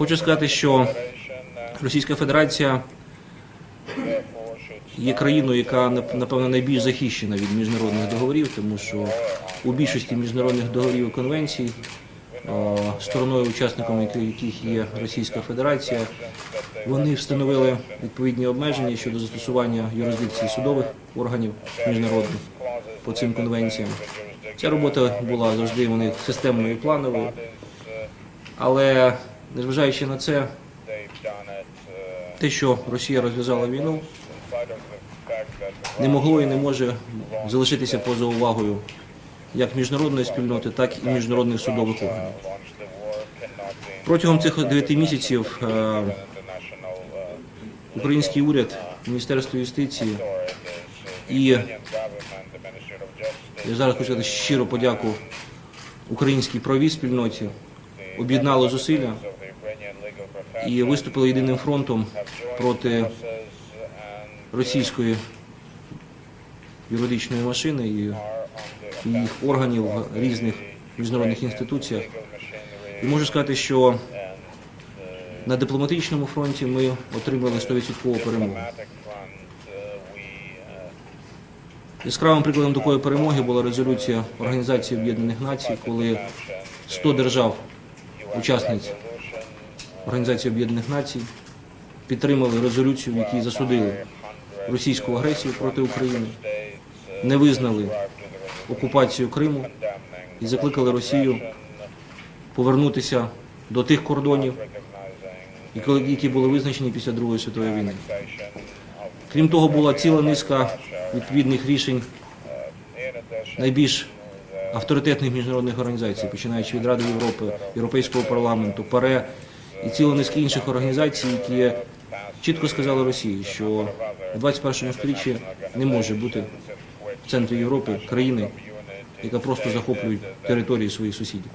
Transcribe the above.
Хочу сказати, що Російська Федерація є країною, яка напевно найбільш захищена від міжнародних договорів, тому що у більшості міжнародних договорів і конвенцій стороною учасником яких- є Російська Федерація, вони встановили відповідні обмеження щодо застосування юрисдикції судових органів міжнародних по цим конвенціям. Ця робота була завжди них системною і плановою, але незважаючи на це, те, що Росія розв'язала війну, не могло і не може залишитися поза увагою як міжнародної спільноти, так і міжнародних судових органів. Протягом цих дев'яти місяців е, український уряд, Міністерство юстиції і я зараз хочу сказати щиро подяку українській правовій спільноті об'єднали зусилля і виступили єдиним фронтом проти російської юридичної машини і їх органів різних міжнародних інституціях. І можу сказати, що на дипломатичному фронті ми отримали 100% перемогу. Яскравим прикладом такої перемоги була резолюція Організації Об'єднаних Націй, коли 100 держав, учасниць Організації Об'єднаних Націй, підтримали резолюцію, в якій засудили російську агресію проти України, не визнали окупацію Криму і закликали Росію повернутися до тих кордонів, які- були визначені після Другої світової війни. Крім того, була ціла низка відповідних рішень найбільш авторитетних міжнародних організацій, починаючи від Ради Європи, Європейського парламенту, ПАРЕ і ціло низки інших організацій, які чітко сказали Росії, що в 21 сторіччі не може бути в центрі Європи країни, яка просто захоплює території своїх сусідів.